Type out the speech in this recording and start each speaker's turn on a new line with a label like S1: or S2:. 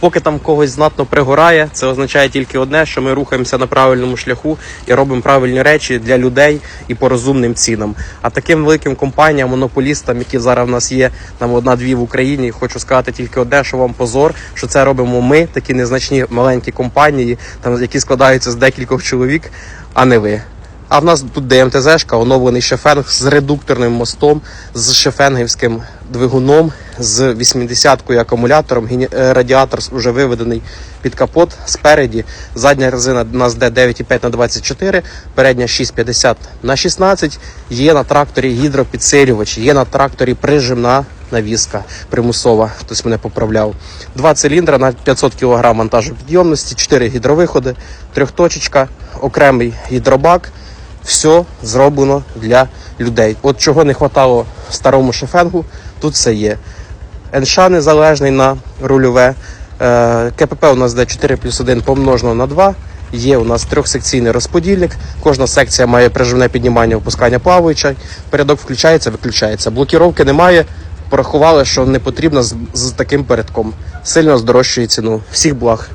S1: Поки там когось знатно пригорає, це означає тільки одне, що ми рухаємося на правильному шляху і робимо правильні речі для людей і по розумним цінам. А таким великим компаніям, монополістам, які зараз в нас є, там одна-дві в Україні, хочу сказати тільки одне, що вам позор, що це робимо ми, такі незначні маленькі компанії, там які складаються з декількох чоловік, а не ви. А в нас тут ДМТЗшка, оновлений шефенг з редукторним мостом, з шефенгівським двигуном, з 80-кою акумулятором. Е, Радіатор вже виведений під капот спереді. Задня резина у нас де 9,5 на 24, передня 6,50 на 16. Є на тракторі гідропідсилювач, є на тракторі прижимна навіска примусова. Хтось мене поправляв. Два циліндра на 500 кг вантажопідйомності, 4 гідровиходи, трьохточечка, окремий гідробак. Все зроблено для людей. От чого не вистачало старому шефенгу, тут все є. НШ незалежний на рульове. Е, КПП у нас де 4 плюс 1 помножено на 2. Є у нас трьохсекційний розподільник. Кожна секція має приживне піднімання опускання плаваюча. Передок включається, виключається. Блокіровки немає. Порахували, що не потрібно з, з таким передком. Сильно здорожчує ціну. Всіх благ.